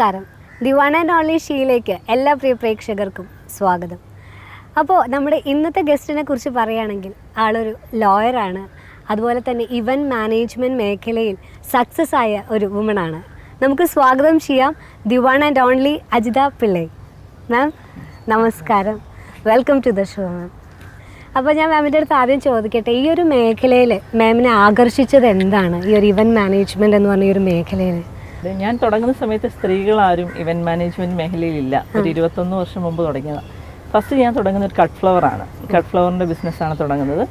നമസ്കാരം. The one and only ഷീയിലേക്ക് എല്ലാ പ്രിയ പ്രേക്ഷകർക്കും സ്വാഗതം. അപ്പോൾ നമ്മുടെ ഇന്നത്തെ ഗസ്റ്റിനെ കുറിച്ച് പറയുകയാണെങ്കിൽ ആളൊരു ലോയറാണ് അതുപോലെ തന്നെ ഇവന്റ് മാനേജ്മെന്റ് മേഖലയിൽ സക്സസ് ആയ ഒരു വുമണാണ് നമുക്ക് സ്വാഗതം ചെയ്യാം the one and only Ajitha Pillai. Ma'am നമസ്കാരം. Welcome to the show ma'am അപ്പോൾ ഞാൻ മാമിന്റെ അടുത്ത് ആദ്യം ചോദിക്കട്ടെ ഈ ഒരു മേഖലയിൽ മാമിനെ ആകർഷിച്ചത് എന്താണ്? ഈ ഒരു ഇവൻ മാനേജ്മെന്റ് എന്ന് പറഞ്ഞ ഈ ഒരു മേഖലയിൽ ഞാൻ തുടങ്ങുന്ന സമയത്ത് സ്ത്രീകളാരും ഇവന്റ് മാനേജ്മെന്റ് മേഖലയിലില്ല. ഒരു ഇരുപത്തൊന്ന് വർഷം മുമ്പ് തുടങ്ങിയതാണ് ഫസ്റ്റ് ഞാൻ തുടങ്ങുന്ന ഒരു കട്ട് ഫ്ലവർ ആണ്. കട്ട് ഫ്ലവറിന്റെ ബിസിനസ്സാണ് തുടങ്ങുന്നത്.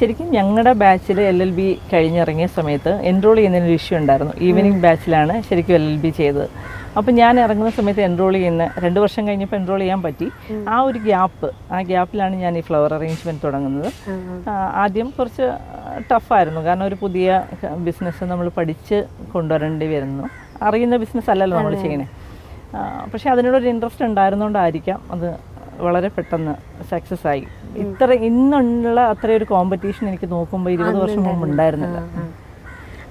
ശരിക്കും ഞങ്ങളുടെ ബാച്ചിൽ എൽ എൽ ബി കഴിഞ്ഞിറങ്ങിയ സമയത്ത് എൻറോൾ ചെയ്യുന്നതിനൊരു ഇഷ്യൂ ഉണ്ടായിരുന്നു. ഈവനിങ് ബാച്ചിലാണ് ശരിക്കും എൽ എൽ ബി ചെയ്തത്. അപ്പോൾ ഞാൻ ഇറങ്ങുന്ന സമയത്ത് എൻറോൾ ചെയ്യുന്ന രണ്ട് വർഷം കഴിഞ്ഞപ്പോൾ എൻറോൾ ചെയ്യാൻ പറ്റി. ആ ഒരു ഗ്യാപ്പ് ആ ഗ്യാപ്പിലാണ് ഞാൻ ഈ ഫ്ലവർ അറേഞ്ച്മെന്റ് തുടങ്ങുന്നത്. ആദ്യം കുറച്ച് ടഫായിരുന്നു കാരണം ഒരു പുതിയ ബിസിനസ് നമ്മൾ പഠിച്ച് കൊണ്ടുവരേണ്ടി വരുന്നു. അറിയുന്ന ബിസിനസ് അല്ലല്ലോ നമ്മൾ ചെയ്യണേ. പക്ഷെ അതിനോടൊരു ഇൻട്രസ്റ്റ് ഉണ്ടായിരുന്നുകൊണ്ടായിരിക്കാം അത് വളരെ പെട്ടെന്ന് സക്സസ് ആയി. ഇത്ര ഇന്നുള്ള അത്രയൊരു കോമ്പറ്റീഷൻ എനിക്ക് നോക്കുമ്പോൾ ഇരുപത് വർഷം മുമ്പ് ഉണ്ടായിരുന്നില്ല.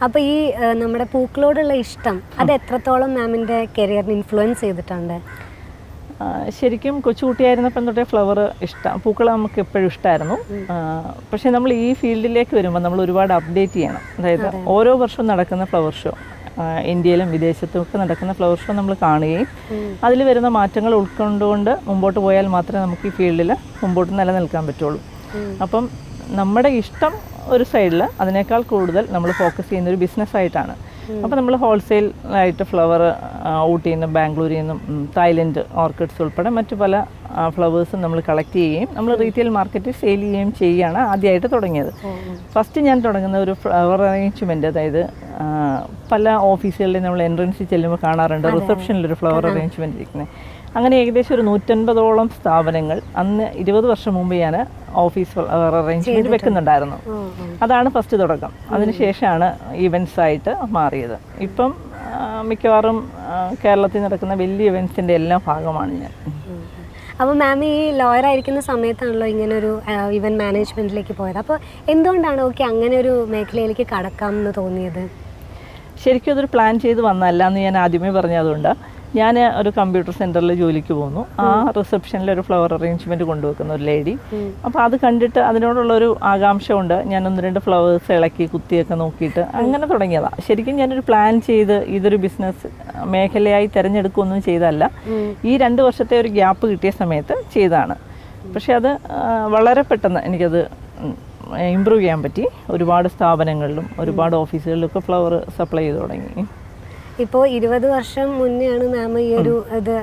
അപ്പോൾ ഈ നമ്മുടെ പൂക്കളോടുള്ള ഇഷ്ടം അത് എത്രത്തോളം മാമിന്റെ കരിയറിന് ഇൻഫ്ലുവൻസ് ചെയ്തിട്ടുണ്ട്? ശരിക്കും കൊച്ചുകുട്ടിയായിരുന്നപ്പം തൊട്ടേ ഫ്ലവർ ഇഷ്ടം. പൂക്കൾ നമുക്ക് എപ്പോഴും ഇഷ്ടമായിരുന്നു പക്ഷേ നമ്മൾ ഈ ഫീൽഡിലേക്ക് വരുമ്പോൾ നമ്മൾ ഒരുപാട് അപ്ഡേറ്റ് ചെയ്യണം. അതായത് ഓരോ വർഷവും നടക്കുന്ന ഫ്ലവർ ഷോ ഇന്ത്യയിലും വിദേശത്തും ഒക്കെ നടക്കുന്ന ഫ്ലവർ ഷോ നമ്മൾ കാണുകയും അതിൽ വരുന്ന മാറ്റങ്ങൾ ഉൾക്കൊണ്ടുകൊണ്ട് മുമ്പോട്ട് പോയാൽ മാത്രമേ നമുക്ക് ഈ ഫീൽഡിൽ മുമ്പോട്ട് നിലനിൽക്കാൻ പറ്റുള്ളൂ. അപ്പം നമ്മുടെ ഇഷ്ടം ഒരു സൈഡിൽ അതിനേക്കാൾ കൂടുതൽ നമ്മൾ ഫോക്കസ് ചെയ്യുന്ന ഒരു ബിസിനസ്സായിട്ടാണ് അപ്പോൾ നമ്മൾ ഹോൾസെയിൽ ആയിട്ട് ഫ്ലവർ ഊട്ടിയിൽ നിന്നും ബാംഗ്ലൂരിൽ നിന്നും തായ്ലൻഡ് ഓർക്കിഡ്സ് ഉൾപ്പെടെ മറ്റു പല ഫ്ലവേഴ്സും നമ്മൾ കളക്ട് ചെയ്യുകയും നമ്മൾ റീറ്റെയിൽ മാർക്കറ്റിൽ സെയിൽ ചെയ്യുകയും ചെയ്യുകയാണ് ആദ്യമായിട്ട് തുടങ്ങിയത്. ഫസ്റ്റ് ഞാൻ തുടങ്ങുന്ന ഒരു ഫ്ലവർ അറേഞ്ച്മെന്റ് അതായത് പല ഓഫീസുകളിൽ നമ്മൾ എൻട്രൻസിൽ ചെല്ലുമ്പോൾ കാണാറുണ്ട് റിസപ്ഷനിൽ ഒരു ഫ്ലവർ അറേഞ്ച്മെന്റ് ഇരിക്കുന്നത് അങ്ങനെ ഏകദേശം ഒരു നൂറ്റൻപതോളം സ്ഥാപനങ്ങൾ അന്ന് ഇരുപത് വർഷം മുമ്പ് ഞാൻ ഓഫീസ് അറേഞ്ച്മെന്റ് വെക്കുന്നുണ്ടായിരുന്നു. അതാണ് ഫസ്റ്റ് തുടക്കം. അതിനുശേഷമാണ് ഇവൻസ് ആയിട്ട് മാറിയത്. ഇപ്പം മിക്കവാറും കേരളത്തിൽ നടക്കുന്ന വലിയ ഇവൻസിന്റെ എല്ലാം ഭാഗമാണ് ഞാൻ. അപ്പോൾ മാം ഈ ലോയർ ആയിരിക്കുന്ന സമയത്താണല്ലോ ഇങ്ങനെ ഒരു ഇവന്റ് മാനേജ്മെന്റിലേക്ക് പോയത്. അപ്പോൾ എന്തുകൊണ്ടാണ് ഓക്കെ അങ്ങനെ ഒരു മേഖലയിലേക്ക് കടക്കാം എന്ന് തോന്നിയത്? ശരിക്കും അതൊരു പ്ലാൻ ചെയ്ത് വന്നല്ല എന്ന് ഞാൻ ആദ്യമേ പറഞ്ഞതുകൊണ്ട്. ഞാൻ ഒരു കമ്പ്യൂട്ടർ സെന്ററിൽ ജോലിക്ക് പോകുന്നു ആ റിസപ്ഷനിൽ ഒരു ഫ്ലവർ അറേഞ്ച്മെന്റ് കൊണ്ടുവെക്കുന്ന ഒരു ലേഡി അപ്പോൾ അത് കണ്ടിട്ട് അതിനോടുള്ളൊരു ആകാംക്ഷ കൊണ്ട് ഞാൻ ഒന്ന് രണ്ട് ഫ്ലവേഴ്സ് ഇളക്കി കുത്തിയൊക്കെ നോക്കിയിട്ട് അങ്ങനെ തുടങ്ങിയതാണ് ശരിക്കും ഞാനൊരു പ്ലാൻ ചെയ്ത് ഇതൊരു ബിസിനസ് മേഖലയായി തിരഞ്ഞെടുക്കുകയൊന്നും ചെയ്തല്ല ഈ രണ്ട് വർഷത്തെ ഒരു ഗ്യാപ്പ് കിട്ടിയ സമയത്ത് ചെയ്തതാണ്. പക്ഷേ അത് വളരെ പെട്ടെന്ന് എനിക്കത് ഇമ്പ്രൂവ് ചെയ്യാൻ പറ്റി. ഒരുപാട് സ്ഥാപനങ്ങളിലും ഒരുപാട് ഓഫീസുകളിലൊക്കെ ഫ്ലവർ സപ്ലൈ ചെയ്ത് തുടങ്ങി. ഇപ്പോൾ ഇരുപത് വർഷം മുന്നെയാണ് മാം ഈ ഒരു ഇത്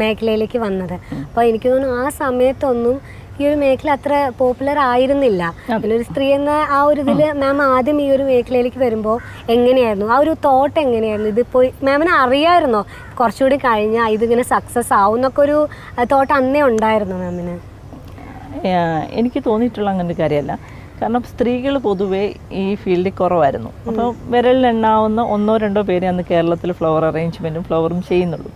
മേഖലയിലേക്ക് വന്നത്. അപ്പോൾ എനിക്ക് തോന്നുന്നു ആ സമയത്തൊന്നും ഈ ഒരു മേഖല അത്ര പോപ്പുലർ ആയിരുന്നില്ല. ഒരു സ്ത്രീ എന്ന ആ ഒരു ഇതിൽ മാം ആദ്യം ഈ ഒരു മേഖലയിലേക്ക് വരുമ്പോൾ എങ്ങനെയായിരുന്നു? ആ ഒരു തോട്ട് എങ്ങനെയായിരുന്നു? ഇതിപ്പോൾ മാമിന് അറിയായിരുന്നോ? കുറച്ചുകൂടി കഴിഞ്ഞാൽ ഇതിങ്ങനെ സക്സസ് ആവും എന്നൊക്കെ ഒരു തോട്ട് അന്നേ ഉണ്ടായിരുന്നു മാമിന് എനിക്ക് തോന്നിയിട്ടുള്ള അങ്ങനെ ഒരു കാര്യമല്ല. കാരണം സ്ത്രീകൾ പൊതുവേ ഈ ഫീൽഡിൽ കുറവായിരുന്നു. അപ്പോൾ വിരലിലെണ്ണാവുന്ന ഒന്നോ രണ്ടോ പേര് അന്ന് കേരളത്തിൽ ഫ്ലവർ അറേഞ്ച്മെന്റും ഫ്ലവറും ചെയ്യുന്നുള്ളൂ.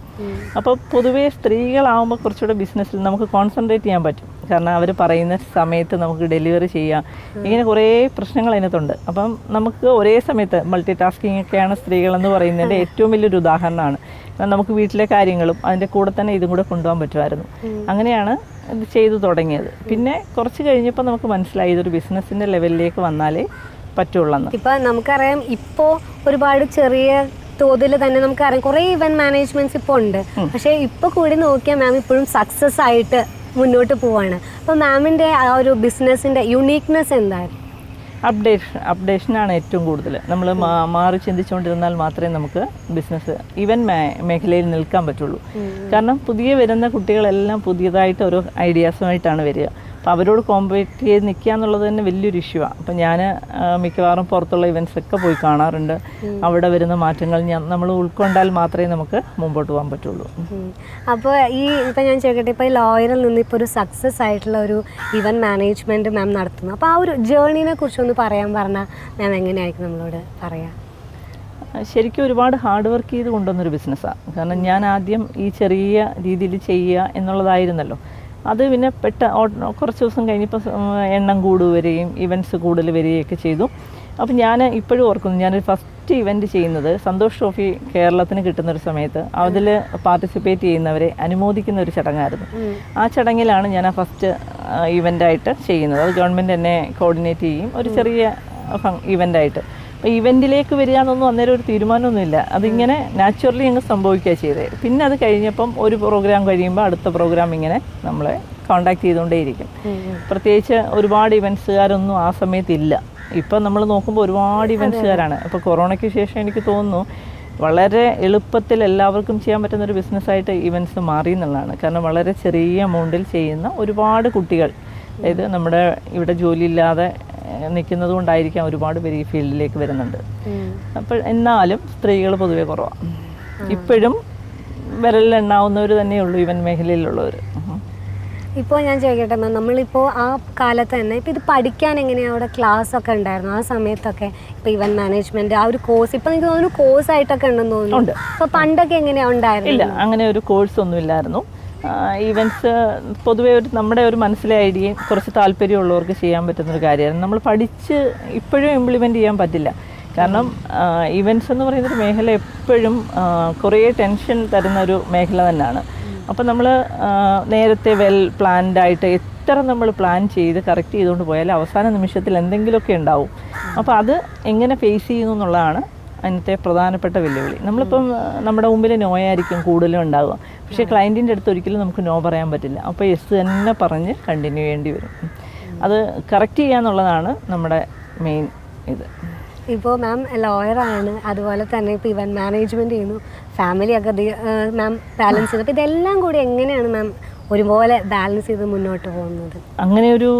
അപ്പോൾ പൊതുവേ സ്ത്രീകളാവുമ്പോൾ കുറച്ചുകൂടെ ബിസിനസ്സിൽ നമുക്ക് കോൺസെൻട്രേറ്റ് ചെയ്യാൻ പറ്റും. കാരണം അവർ പറയുന്ന സമയത്ത് നമുക്ക് ഡെലിവറി ചെയ്യാം. ഇങ്ങനെ കുറേ പ്രശ്നങ്ങൾ അതിനകത്തുണ്ട്. അപ്പം നമുക്ക് ഒരേ സമയത്ത് മൾട്ടി ടാസ്കിങ് ഒക്കെയാണ് സ്ത്രീകളെന്ന് പറയുന്നതിന്റെ ഏറ്റവും വലിയൊരു ഉദാഹരണമാണ്. കാരണം നമുക്ക് വീട്ടിലെ കാര്യങ്ങളും അതിന്റെ കൂടെ തന്നെ ഇതും കൂടെ കൊണ്ടുപോകാൻ പറ്റുമായിരുന്നു. അങ്ങനെയാണ് ഇത് ചെയ്തു തുടങ്ങിയത്. പിന്നെ കുറച്ച് കഴിഞ്ഞപ്പോൾ നമുക്ക് മനസ്സിലായി ഇതൊരു ബിസിനസ്സിന്റെ ലെവലിലേക്ക് വന്നാലേ പറ്റുള്ളൂ ഇപ്പം നമുക്കറിയാം ഇപ്പോൾ ഒരുപാട് ചെറിയ തോതിൽ തന്നെ നമുക്കറിയാം കുറേ ഇവന്റ് മാനേജ്മെന്റ്സ് ഇപ്പോൾ ഉണ്ട്. പക്ഷേ ഇപ്പോൾ കൂടി നോക്കിയാൽ മാം ഇപ്പോഴും സക്സസ് ആയിട്ട് മുന്നോട്ട് പോവാണ്. അപ്പോൾ മാമിന്റെ ആ ഒരു ബിസിനസിന്റെ യുണീക്നെസ് എന്തായിരുന്നു? അപ്ഡേഷൻ അപ്ഡേഷനാണ് ഏറ്റവും കൂടുതൽ നമ്മൾ മാറി ചിന്തിച്ചുകൊണ്ടിരുന്നാൽ മാത്രമേ നമുക്ക് ബിസിനസ് ഈവൻ മേഖലയിൽ നിൽക്കാൻ പറ്റുള്ളൂ. കാരണം പുതിയ വരുന്ന കുട്ടികളെല്ലാം പുതിയതായിട്ട് ഓരോ ഐഡിയാസുമായിട്ടാണ് വരിക. അപ്പോൾ അവരോട് കോമ്പറ്റ് ചെയ്ത് നിൽക്കുക എന്നുള്ളത് തന്നെ വലിയൊരു ഇഷ്യൂ ആണ് അപ്പോൾ ഞാൻ മിക്കവാറും പുറത്തുള്ള ഇവന്റ്സ് ഒക്കെ പോയി കാണാറുണ്ട്. അവിടെ വരുന്ന മാറ്റങ്ങൾ ഞാൻ നമ്മൾ ഉൾക്കൊണ്ടാൽ മാത്രമേ നമുക്ക് മുമ്പോട്ട് പോകാൻ പറ്റുള്ളൂ. അപ്പോൾ ഈ ഇപ്പം ഞാൻ ചോദിക്കട്ടെ ഇപ്പോൾ ഈ ലോയറിൽ നിന്ന് ഇപ്പോൾ ഒരു സക്സസ് ആയിട്ടുള്ള ഒരു ഇവൻ മാനേജ്മെന്റ് മാം നടത്തുന്നു. അപ്പോൾ ആ ഒരു ജേർണിനെ കുറിച്ചൊന്ന് പറയാൻ പറഞ്ഞാൽ മാം എങ്ങനെയായിരിക്കും നമ്മളോട് പറയാം? ശരിക്കും ഒരുപാട് ഹാർഡ് വർക്ക് ചെയ്ത് കൊണ്ടുവന്നൊരു ബിസിനസ്സാണ് കാരണം ഞാൻ ആദ്യം ഈ ചെറിയ രീതിയിൽ ചെയ്യുക എന്നുള്ളതായിരുന്നല്ലോ. അത് പിന്നെ പെട്ട കുറച്ച് ദിവസം കഴിഞ്ഞപ്പോൾ എണ്ണം കൂടുവരികയും ഇവന്റ്സ് കൂടുതൽ വരികയൊക്കെ ചെയ്തു. അപ്പോൾ ഞാൻ ഇപ്പോഴും ഓർക്കുന്നു ഞാനൊരു ഫസ്റ്റ് ഇവന്റ് ചെയ്യുന്നത് സന്തോഷ് ട്രോഫി കേരളത്തിന് കിട്ടുന്നൊരു സമയത്ത്. അതിൽ പാർട്ടിസിപ്പേറ്റ് ചെയ്യുന്നവരെ അനുമോദിക്കുന്ന ഒരു ചടങ്ങായിരുന്നു. ആ ചടങ്ങിലാണ് ഞാൻ ആ ഫസ്റ്റ് ഇവന്റായിട്ട് ചെയ്യുന്നത്. അത് ഗവൺമെന്റ് എന്നെ കോർഡിനേറ്റ് ചെയ്യും. ഒരു ചെറിയ ഇവന്റായിട്ട് അപ്പോൾ ഇവന്റിലേക്ക് വരിക എന്നൊന്നും അന്നേരം ഒരു തീരുമാനമൊന്നുമില്ല. അതിങ്ങനെ നാച്ചുറലി ഞങ്ങൾ സംഭവിക്കുക ചെയ്തത് പിന്നെ അത് കഴിഞ്ഞപ്പം ഒരു പ്രോഗ്രാം കഴിയുമ്പോൾ അടുത്ത പ്രോഗ്രാം ഇങ്ങനെ നമ്മളെ കോണ്ടാക്ട് ചെയ്തുകൊണ്ടേയിരിക്കും. പ്രത്യേകിച്ച് ഒരുപാട് ഇവന്റ്സുകാരൊന്നും ആ സമയത്ത് ഇല്ല ഇപ്പം നമ്മൾ നോക്കുമ്പോൾ ഒരുപാട് ഇവന്റ്സുകാരാണ് ഇപ്പോൾ കൊറോണയ്ക്ക് ശേഷം എനിക്ക് തോന്നുന്നു വളരെ എളുപ്പത്തിൽ എല്ലാവർക്കും ചെയ്യാൻ പറ്റുന്ന ഒരു ബിസിനസ്സായിട്ട് ഇവന്റ്സ് മാറി എന്നുള്ളതാണ്. കാരണം വളരെ ചെറിയ എമൗണ്ടിൽ ചെയ്യുന്ന ഒരുപാട് കുട്ടികൾ. അതായത് നമ്മുടെ ഇവിടെ ജോലിയില്ലാതെ നിൽക്കുന്നത് കൊണ്ടായിരിക്കാം ഒരുപാട് പേര് ഈ ഫീൽഡിലേക്ക് വരുന്നുണ്ട്. അപ്പോൾ എന്നാലും സ്ത്രീകൾ പൊതുവെ കുറവാണ് ഇപ്പോഴും വിരലിലെണ്ണാവുന്നവർ തന്നെയുള്ളൂ ഇവൻ മേഖലയിലുള്ളവർ. ഇപ്പോൾ ഞാൻ ചോദിക്കട്ടെ മാം നമ്മളിപ്പോൾ ആ കാലത്ത് തന്നെ ഇപ്പോൾ ഇത് പഠിക്കാൻ എങ്ങനെയാണ് അവിടെ ക്ലാസ് ഒക്കെ ഉണ്ടായിരുന്നു? ആ സമയത്തൊക്കെ ഇപ്പോൾ ഇവൻ മാനേജ്മെന്റ് ആ ഒരു കോഴ്സ് ഇപ്പോൾ എനിക്ക് തോന്നുന്നു കോഴ്സ് ആയിട്ടൊക്കെ ഉണ്ടെന്ന് തോന്നുന്നു. അപ്പോൾ പണ്ടൊക്കെ എങ്ങനെയാണ് ഉണ്ടായിരുന്നു ഇല്ല അങ്ങനെ ഒരു കോഴ്സ് ഒന്നും ഇല്ലായിരുന്നു. ഈവന്റ്സ് പൊതുവെ ഒരു നമ്മുടെ ഒരു മനസ്സിലെ ഐഡിയയും കുറച്ച് താല്പര്യമുള്ളവർക്ക് ചെയ്യാൻ പറ്റുന്നൊരു കാര്യമാണ് നമ്മൾ പഠിച്ച് ഇപ്പോഴും ഇംപ്ലിമെന്റ് ചെയ്യാൻ പറ്റില്ല. കാരണം ഇവന്റ്സ് എന്ന് പറയുന്നൊരു മേഖല എപ്പോഴും കുറേ ടെൻഷൻ തരുന്ന ഒരു മേഖല തന്നെയാണ്. അപ്പോൾ നമ്മൾ നേരത്തെ വെൽ പ്ലാൻഡ് ആയിട്ട് എത്ര നമ്മൾ പ്ലാൻ ചെയ്ത് കറക്റ്റ് ചെയ്തുകൊണ്ട് പോയാൽ അവസാന നിമിഷത്തിൽ എന്തെങ്കിലുമൊക്കെ ഉണ്ടാവും. അപ്പോൾ അത് എങ്ങനെ ഫേസ് ചെയ്യുന്നു എന്നുള്ളതാണ് അതിനത്തെ പ്രധാനപ്പെട്ട വെല്ലുവിളി. നമ്മളിപ്പം നമ്മുടെ മുമ്പിൽ നോയായിരിക്കും കൂടുതലും ഉണ്ടാകുക പക്ഷേ ക്ലയന്റിന്റെ അടുത്ത് ഒരിക്കലും നമുക്ക് നോ പറയാൻ പറ്റില്ല. അപ്പോൾ എസ് തന്നെ പറഞ്ഞ് കണ്ടിന്യൂ ചെയ്യേണ്ടി വരും. അത് കറക്റ്റ് ചെയ്യുക എന്നുള്ളതാണ് നമ്മുടെ മെയിൻ ഇത്. ഇപ്പോൾ മാം ലോയറാണ് അതുപോലെ തന്നെ ഇപ്പോൾ ഇവൻ മാനേജ്മെന്റ് ചെയ്യുന്നു. ഫാമിലി ഒക്കെ മാം ബാലൻസ് ചെയ്തു. അപ്പോൾ ഇതെല്ലാം കൂടി എങ്ങനെയാണ് മാം ഒരുപോലെ ബാലൻസ് ചെയ്ത് മുന്നോട്ട് പോകുന്നത്? അങ്ങനെ ഒരു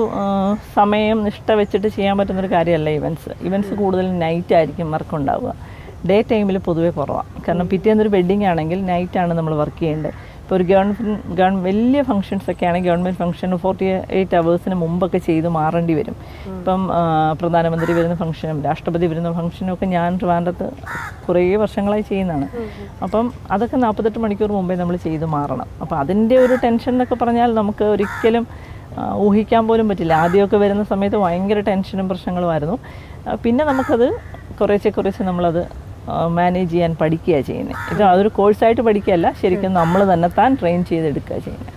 സമയം നിഷ്ഠ വെച്ചിട്ട് ചെയ്യാൻ പറ്റുന്നൊരു കാര്യമല്ല ഇവൻസ് ഇവൻസ് കൂടുതൽ നൈറ്റ് ആയിരിക്കും വർക്ക് ഉണ്ടാവുക. ഡേ ടൈമിൽ പൊതുവേ കുറവാണ് കാരണം പിറ്റേന്നൊരു വെഡ്ഡിംഗ് ആണെങ്കിൽ നൈറ്റാണ് നമ്മൾ വർക്ക് ചെയ്യേണ്ടത് ഇപ്പോൾ ഒരു ഗവൺമെന്റ് ഗവൺ വലിയ ഫംഗ്ഷൻസ് ഒക്കെ ആണെങ്കിൽ ഗവൺമെന്റ് ഫംഗ്ഷൻ ഫോർട്ടി എയ്റ്റ് അവേഴ്സിന് മുമ്പൊക്കെ ചെയ്ത് മാറേണ്ടി വരും. ഇപ്പം പ്രധാനമന്ത്രി വരുന്ന ഫംഗ്ഷനും രാഷ്ട്രപതി വരുന്ന ഫംഗ്ഷനും ഒക്കെ ഞാൻ ട്രിവാൻഡ്രത്ത് കുറേ വർഷങ്ങളായി ചെയ്യുന്നതാണ്. അപ്പം അതൊക്കെ നാൽപ്പത്തെട്ട് മണിക്കൂർ മുമ്പേ നമ്മൾ ചെയ്ത് മാറണം. അപ്പോൾ അതിന്റെ ഒരു ടെൻഷൻ എന്നൊക്കെ പറഞ്ഞാൽ നമുക്ക് ഒരിക്കലും ഊഹിക്കാൻ പോലും പറ്റില്ല. ആദ്യമൊക്കെ വരുന്ന സമയത്ത് ഭയങ്കര ടെൻഷനും പ്രശ്നങ്ങളുമായിരുന്നു പിന്നെ നമുക്കത് കുറേശ്ശെ കുറേശ്ശെ നമ്മളത് മാനേജ് ചെയ്യാൻ പഠിക്കുകയാണ് ചെയ്യുന്നത് ഇത് അതൊരു കോഴ്സായിട്ട് പഠിക്കുകയല്ല ശരിക്കും നമ്മൾ തന്നെ താൻ ട്രെയിൻ ചെയ്തെടുക്കുക ചെയ്യുന്നത്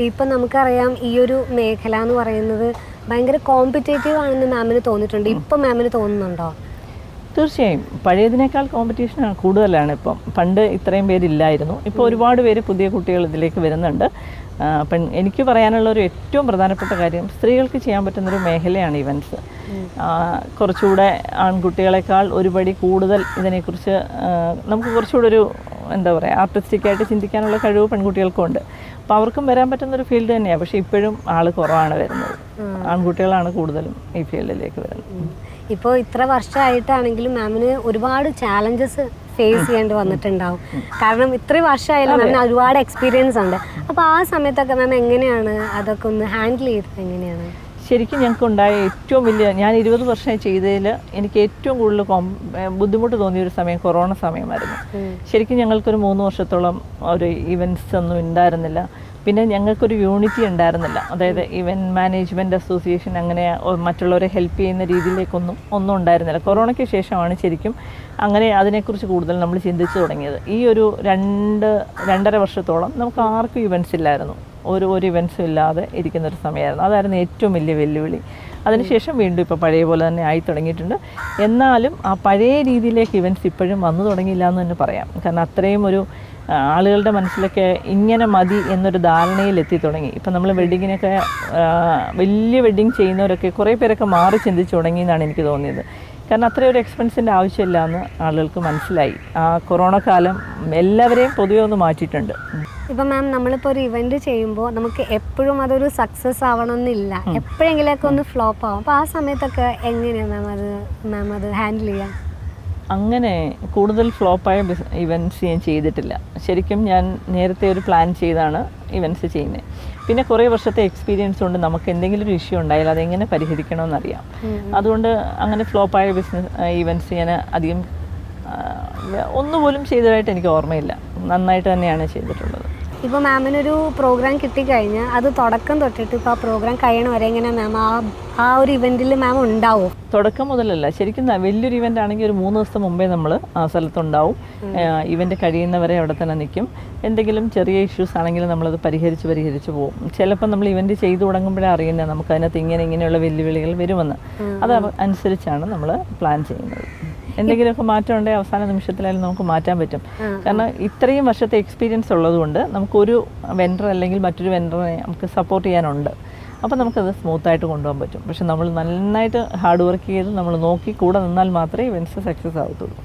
ഇപ്പം നമുക്കറിയാം ഈ ഒരു മേഖല എന്ന് പറയുന്നത് ഭയങ്കര കോമ്പറ്റേറ്റീവ് ആണെന്ന് മാമിന് തോന്നിയിട്ടുണ്ട്. ഇപ്പം മാമിന് തോന്നുന്നുണ്ടോ? തീർച്ചയായും. പഴയതിനേക്കാൾ കോമ്പറ്റീഷൻ കൂടുതലാണ് ഇപ്പം. പണ്ട് ഇത്രയും പേരില്ലായിരുന്നു. ഇപ്പോൾ ഒരുപാട് പേര് പുതിയ കുട്ടികൾ ഇതിലേക്ക് വരുന്നുണ്ട്. പെൺ എനിക്ക് പറയാനുള്ള ഒരു ഏറ്റവും പ്രധാനപ്പെട്ട കാര്യം സ്ത്രീകൾക്ക് ചെയ്യാൻ പറ്റുന്നൊരു മേഖലയാണ് ഇവൻസ്. കുറച്ചുകൂടെ ആൺകുട്ടികളെക്കാൾ ഒരുപടി കൂടുതൽ ഇതിനെക്കുറിച്ച് നമുക്ക് കുറച്ചുകൂടെ ഒരു എന്താ പറയുക ആർട്ടിസ്റ്റിക്കായിട്ട് ചിന്തിക്കാനുള്ള കഴിവ് പെൺകുട്ടികൾക്കും ഉണ്ട് അപ്പോൾ അവർക്കും വരാൻ പറ്റുന്ന ഒരു ഫീൽഡ് തന്നെയാണ് പക്ഷേ ഇപ്പോഴും ആൾ കുറവാണ് വരുന്നത്. ആൺകുട്ടികളാണ് കൂടുതലും ഈ ഫീൽഡിലേക്ക് വരുന്നത്. ഇപ്പോൾ ഇത്ര വർഷമായിട്ടാണെങ്കിലും മാമിന് ഒരുപാട് ചാലഞ്ചസ് ഫേസ് ചെയ്യേണ്ടി വന്നിട്ടുണ്ടാവും. കാരണം ഇത്രയും വർഷമായാലും മാമിന് ഒരുപാട് എക്സ്പീരിയൻസ് ഉണ്ട്. അപ്പോൾ ആ സമയത്തൊക്കെ മാം എങ്ങനെയാണ് അതൊക്കെ ഒന്ന് ഹാൻഡിൽ ചെയ്തത്? എങ്ങനെയാണ്? ശരിക്കും ഞങ്ങൾക്ക് ഉണ്ടായ ഏറ്റവും വലിയ ഞാൻ ഇരുപത് വർഷമായി ചെയ്തതിൽ എനിക്ക് ഏറ്റവും കൂടുതൽ കോം ബുദ്ധിമുട്ട് തോന്നിയ ഒരു സമയം കൊറോണ സമയമായിരുന്നു. ശരിക്കും ഞങ്ങൾക്കൊരു മൂന്ന് വർഷത്തോളം ഒരു ഇവന്റ്സ് ഒന്നും ഉണ്ടായിരുന്നില്ല. പിന്നെ ഞങ്ങൾക്കൊരു യൂണിറ്റി ഉണ്ടായിരുന്നില്ല. അതായത് ഇവന്റ് മാനേജ്മെന്റ് അസോസിയേഷൻ അങ്ങനെ മറ്റുള്ളവരെ ഹെൽപ്പ് ചെയ്യുന്ന രീതിയിലേക്കൊന്നും ഒന്നും ഉണ്ടായിരുന്നില്ല. കൊറോണയ്ക്ക് ശേഷമാണ് ശരിക്കും അങ്ങനെ അതിനെക്കുറിച്ച് കൂടുതൽ നമ്മൾ ചിന്തിച്ചു തുടങ്ങിയത്. ഈ ഒരു രണ്ട് രണ്ടര വർഷത്തോളം നമുക്ക് ആർക്കും ഇവന്റ്സ് ഇല്ലായിരുന്നു. ഒരു ഒരു ഇവന്റ്സും ഇല്ലാതെ ഇരിക്കുന്ന ഒരു സമയമായിരുന്നു. അതായിരുന്നു ഏറ്റവും വലിയ വെല്ലുവിളി. അതിനുശേഷം വീണ്ടും ഇപ്പോൾ പഴയ പോലെ തന്നെ ആയി തുടങ്ങിയിട്ടുണ്ട്. എന്നാലും ആ പഴയ രീതിയിലേക്ക് ഇവന്റ്സ് ഇപ്പോഴും വന്നു തുടങ്ങിയില്ല എന്ന് തന്നെ പറയാം. കാരണം അത്രയും ഒരു ആളുകളുടെ മനസ്സിലൊക്കെ ഇങ്ങനെ മതി എന്നൊരു ധാരണയിൽ എത്തി തുടങ്ങി. ഇപ്പം നമ്മൾ വെഡ്ഡിങ്ങിനൊക്കെ വലിയ വെഡ്ഡിങ് ചെയ്യുന്നവരൊക്കെ കുറേ പേരൊക്കെ മാറി ചിന്തിച്ചു തുടങ്ങി എന്നാണ് എനിക്ക് തോന്നിയത്. കാരണം അത്രയും ഒരു എക്സ്പെൻസിന്റെ ആവശ്യമില്ല എന്ന് ആളുകൾക്ക് മനസ്സിലായി. ആ കൊറോണ കാലം എല്ലാവരെയും പൊതുവെ ഒന്ന് മാറ്റിയിട്ടുണ്ട്. ഇപ്പം മാം നമ്മളിപ്പോൾ ഒരു ഇവന്റ് ചെയ്യുമ്പോൾ നമുക്ക് എപ്പോഴും അതൊരു സക്സസ് ആവണമെന്നില്ല. എപ്പോഴെങ്കിലൊക്കെ ഒന്ന് ഫ്ലോപ്പ് ആവും. അപ്പോൾ ആ സമയത്തൊക്കെ എങ്ങനെയാണ് മാം അത് മാം അത് ഹാൻഡിൽ ചെയ്യാം അങ്ങനെ കൂടുതൽ ഫ്ലോപ്പായ ബിസ് ഇവന്റ്സ് ഞാൻ ചെയ്തിട്ടില്ല. ശരിക്കും ഞാൻ നേരത്തെ ഒരു പ്ലാൻ ചെയ്താണ് ഇവന്റ്സ് ചെയ്യുന്നത് പിന്നെ കുറേ വർഷത്തെ എക്സ്പീരിയൻസ് കൊണ്ട് നമുക്ക് എന്തെങ്കിലും ഒരു ഇഷ്യൂ ഉണ്ടായാൽ അതെങ്ങനെ പരിഹരിക്കണമെന്നറിയാം. അതുകൊണ്ട് അങ്ങനെ ഫ്ലോപ്പായ ബിസിനസ് ഇവന്റ്സ് ഞാൻ അധികം ഒന്നുപോലും ചെയ്തതായിട്ട് എനിക്ക് ഓർമ്മയില്ല. നന്നായിട്ട് തന്നെയാണ് ചെയ്തിട്ടുള്ളത്. ഇപ്പോൾ മാമിനൊരു പ്രോഗ്രാം കിട്ടിക്കഴിഞ്ഞാൽ അത് തുടക്കം തൊട്ടിട്ട് ഇപ്പോൾ ആ പ്രോഗ്രാം കഴിയണ വരെ എങ്ങനെ മാം ആ ആ ഒരു ഇവന്റിൽ മാം ഉണ്ടാവും? തുടക്കം മുതലല്ല. ശരിക്കും വലിയൊരു ഇവന്റ് ആണെങ്കിൽ ഒരു മൂന്ന് ദിവസം മുമ്പേ നമ്മൾ ആ സ്ഥലത്തുണ്ടാവും. ഇവന്റ് കഴിയുന്നവരെ അവിടെ തന്നെ നിൽക്കും എന്തെങ്കിലും ചെറിയ ഇഷ്യൂസ് ആണെങ്കിലും നമ്മളത് പരിഹരിച്ച് പരിഹരിച്ച് പോകും ചിലപ്പോൾ നമ്മൾ ഇവന്റ് ചെയ്തു തുടങ്ങുമ്പോഴേ അറിയുന്ന നമുക്ക് അതിനകത്ത് ഇങ്ങനെ ഇങ്ങനെയുള്ള വെല്ലുവിളികൾ വരുമെന്ന്. അത് അനുസരിച്ചാണ് നമ്മൾ പ്ലാൻ ചെയ്യുന്നത്. എന്തെങ്കിലുമൊക്കെ മാറ്റം ഉണ്ടെങ്കിൽ അവസാന നിമിഷത്തിലായാലും നമുക്ക് മാറ്റാൻ പറ്റും. കാരണം ഇത്രയും വർഷത്തെ എക്സ്പീരിയൻസ് ഉള്ളതുകൊണ്ട് നമുക്കൊരു വെൻഡർ അല്ലെങ്കിൽ മറ്റൊരു വെൻഡറിനെ നമുക്ക് സപ്പോർട്ട് ചെയ്യാനുണ്ട്. അപ്പോൾ നമുക്കത് സ്മൂത്തായിട്ട് കൊണ്ടുപോകാൻ പറ്റും. പക്ഷെ നമ്മൾ നന്നായിട്ട് ഹാർഡ് വർക്ക് ചെയ്ത് നമ്മൾ നോക്കി കൂടെ നിന്നാൽ മാത്രമേ ഇവൻസ് സക്സസ് ആവത്തുള്ളൂ.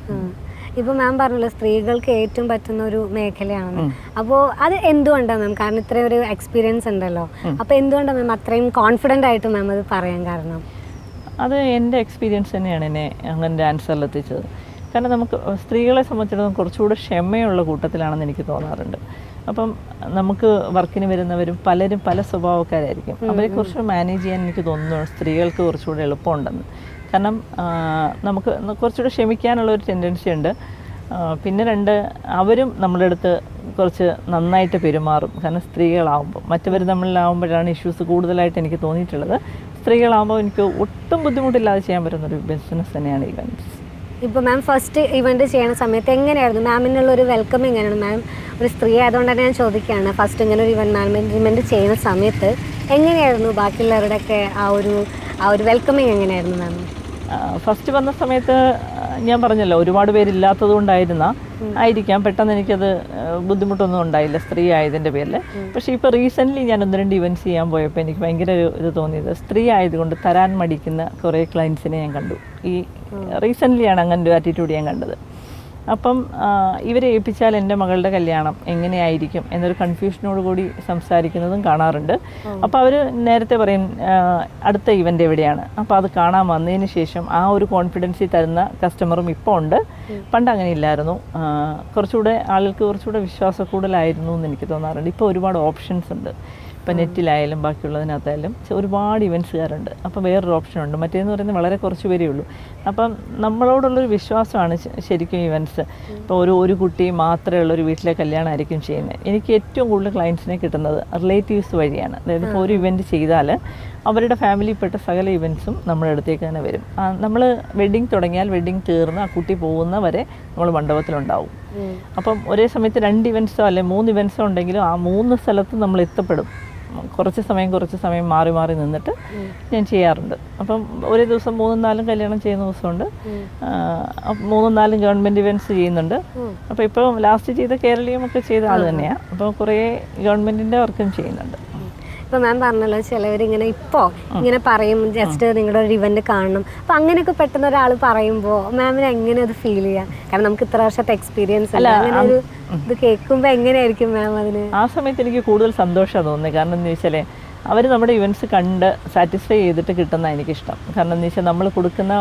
ഇപ്പൊ മാം പറഞ്ഞല്ലോ സ്ത്രീകൾക്ക് ഏറ്റവും പറ്റുന്ന ഒരു മേഖലയാണ്. അപ്പോൾ അത് എന്തുകൊണ്ടാണ് മാം കാരണം ഇത്രയും ഒരു എക്സ്പീരിയൻസ് ഉണ്ടല്ലോ. അപ്പോൾ എന്തുകൊണ്ടാണ് മാം അത്രയും കോൺഫിഡന്റ് ആയിട്ട് മാം അത് പറയാൻ കാരണം? അത് എന്റെ എക്സ്പീരിയൻസ് തന്നെയാണ് എന്നെ അങ്ങനെ ആൻസറിൽ എത്തിച്ചത് കാരണം നമുക്ക് സ്ത്രീകളെ സംബന്ധിച്ചിടത്തോളം കുറച്ചുകൂടെ ക്ഷമയുള്ള കൂട്ടത്തിലാണെന്ന് എനിക്ക് തോന്നാറുണ്ട്. അപ്പം നമുക്ക് വർക്കിന് വരുന്നവരും പലരും പല സ്വഭാവക്കാരായിരിക്കും. അവരെ കുറച്ച് മാനേജ് ചെയ്യാൻ എനിക്ക് തോന്നുന്നു സ്ത്രീകൾക്ക് കുറച്ചുകൂടെ എളുപ്പമുണ്ടെന്ന്. കാരണം നമുക്ക് കുറച്ചുകൂടെ ക്ഷമിക്കാനുള്ള ഒരു ടെൻഡൻസി ഉണ്ട്. പിന്നെ രണ്ട് അവരും നമ്മുടെ അടുത്ത് കുറച്ച് നന്നായിട്ട് പെരുമാറും. കാരണം സ്ത്രീകളാവുമ്പോൾ മറ്റവർ തമ്മിലാവുമ്പോഴാണ് ഇഷ്യൂസ് കൂടുതലായിട്ട് എനിക്ക് തോന്നിയിട്ടുള്ളത്. സ്ത്രീകളാവുമ്പോൾ എനിക്ക് ഒട്ടും ബുദ്ധിമുട്ടില്ലാതെ ചെയ്യാൻ പറ്റുന്നൊരു ബിസിനസ് തന്നെയാണ് ഇവന്റ്സ് ഇപ്പോൾ മാം ഫസ്റ്റ് ഇവന്റ് ചെയ്യുന്ന സമയത്ത് എങ്ങനെയായിരുന്നു? മാമിനുള്ള ഒരു വെൽക്കം എങ്ങനെയാണ്? മാം ഒരു സ്ത്രീ ആയതുകൊണ്ട് തന്നെ ഞാൻ ചോദിക്കുകയാണ്. ഫസ്റ്റ് ഇങ്ങനെ ഒരു ഇവന്റ് മാനേജ്മെന്റ് ചെയ്യുന്ന സമയത്ത് എങ്ങനെയായിരുന്നു ബാക്കിയുള്ളവരുടെയൊക്കെ ആ ഒരു ആ ഒരു വെൽക്കമിങ് എങ്ങനെയായിരുന്നു മാം ഫസ്റ്റ് വന്ന സമയത്ത് ഞാൻ പറഞ്ഞല്ലോ ഒരുപാട് പേരില്ലാത്തത് കൊണ്ടായിരുന്ന ആയിരിക്കാം. പെട്ടെന്ന് എനിക്കത് ബുദ്ധിമുട്ടൊന്നും ഉണ്ടായില്ല. സ്ത്രീ ആയതിന്റെ പേരിൽ പക്ഷേ ഇപ്പോൾ റീസെന്റ്ലി ഞാൻ ഒന്ന് രണ്ട് ഇവന്റ്സ് ചെയ്യാൻ പോയപ്പോൾ എനിക്ക് ഭയങ്കര ഒരു ഇത് തോന്നിയത്. സ്ത്രീ ആയതുകൊണ്ട് തരാൻ മടിക്കുന്ന കുറേ ക്ലയൻസിനെ ഞാൻ കണ്ടു. ഈ റീസെന്റ്ലിയാണ് അങ്ങനെ ഒരു ആറ്റിറ്റ്യൂഡ് ഞാൻ കണ്ടത്. അപ്പം ഇവരെ ഏൽപ്പിച്ചാൽ എന്റെ മകളുടെ കല്യാണം എങ്ങനെയായിരിക്കും എന്നൊരു കൺഫ്യൂഷനോട് കൂടി സംസാരിക്കുന്നതും കാണാറുണ്ട്. അപ്പോൾ അവർ നേരത്തെ പറയും അടുത്ത ഇവന്റ് എവിടെയാണ്? അപ്പോൾ അത് കാണാൻ വന്നതിന് ശേഷം ആ ഒരു കോൺഫിഡൻസിൽ തരുന്ന കസ്റ്റമറും ഇപ്പോൾ ഉണ്ട്. പണ്ട് അങ്ങനെ ഇല്ലായിരുന്നു. കുറച്ചുകൂടെ ആളുകൾക്ക് കുറച്ചുകൂടെ വിശ്വാസക്കൂടുതലായിരുന്നു എന്ന് എനിക്ക് തോന്നാറുണ്ട്. ഇപ്പോൾ ഒരുപാട് ഓപ്ഷൻസ് ഉണ്ട്. ഇപ്പം നെറ്റിലായാലും ബാക്കിയുള്ളതിനകത്തായാലും ഒരുപാട് ഇവന്റ്സുകാരുണ്ട് അപ്പോൾ വേറൊരു ഓപ്ഷൻ ഉണ്ട്. മറ്റേന്ന് പറയുന്നത് വളരെ കുറച്ച് പേരേ ഉള്ളൂ. അപ്പം നമ്മളോടുള്ളൊരു വിശ്വാസമാണ് ശരിക്കും ഇവന്റ്സ് ഇപ്പോൾ ഒരു ഒരു കുട്ടി മാത്രമേ ഉള്ളൊരു വീട്ടിലെ കല്യാണമായിരിക്കും ചെയ്യുന്നത് എനിക്ക് ഏറ്റവും കൂടുതൽ ക്ലയൻസിനെ കിട്ടുന്നത് റിലേറ്റീവ്സ് വഴിയാണ്. അതായത് ഇപ്പോൾ ഒരു ഇവന്റ് ചെയ്താൽ അവരുടെ ഫാമിലിയിൽപ്പെട്ട സകല ഇവന്റ്സും നമ്മുടെ അടുത്തേക്ക് തന്നെ വരും. നമ്മൾ വെഡ്ഡിങ് തുടങ്ങിയാൽ വെഡ്ഡിങ് തീർന്ന് ആ കുട്ടി പോകുന്ന വരെ നമ്മൾ മണ്ഡപത്തിലുണ്ടാവും. അപ്പം ഒരേ സമയത്ത് രണ്ട് ഇവന്റ്സോ അല്ലെങ്കിൽ മൂന്ന് ഇവന്റ്സോ ഉണ്ടെങ്കിലും ആ മൂന്ന് സ്ഥലത്തും നമ്മൾ എത്തപ്പെടും. കുറച്ച് സമയം കുറച്ച് സമയം മാറി മാറി നിന്നിട്ട് ഞാൻ ചെയ്യാറുണ്ട്. അപ്പം ഒരു ദിവസം മൂന്നും നാലും കല്യാണം ചെയ്യുന്ന ദിവസമുണ്ട്. മൂന്നും നാലും ഗവൺമെന്റ് ഇവന്റ്സ് ചെയ്യുന്നുണ്ട്. അപ്പോൾ ഇപ്പോൾ ലാസ്റ്റ് ചെയ്ത കേരളീയമൊക്കെ ചെയ്ത ആൾ തന്നെയാണ് അപ്പോൾ കുറേ ഗവൺമെന്റിന്റെ വർക്കും ചെയ്യുന്നുണ്ട്. ഇപ്പൊ മാം പറഞ്ഞല്ലോ ചിലവരിങ്ങനെ ഇപ്പോ ഇങ്ങനെ പറയും ജസ്റ്റ് നിങ്ങളുടെ ഒരു ഇവന്റ് കാണണം. അപ്പൊ അങ്ങനെയൊക്കെ പെട്ടെന്ന് ഒരാൾ പറയുമ്പോൾ മാമിന് എങ്ങനെ അത് ഫീൽ ചെയ്യാം? കാരണം നമുക്ക് ഇത്ര വർഷത്തെ എക്സ്പീരിയൻസ് ഉണ്ട് അങ്ങനെ ഒരു ഇത് കേൾക്കുമ്പോൾ എങ്ങനെയായിരിക്കും മാം അതിന്? ആ സമയത്ത് എനിക്ക് കൂടുതൽ സന്തോഷമാണ് തോന്നുന്നത് കാരണം എന്താ വെച്ചാൽ അവർ നമ്മുടെ ഇവന്റ്സ് കണ്ട് സാറ്റിസ്ഫൈ ചെയ്തിട്ട് കിട്ടുന്ന എനിക്കിഷ്ടം. കാരണം എന്ന് വെച്ചാൽ നമ്മൾ കൊടുക്കുന്ന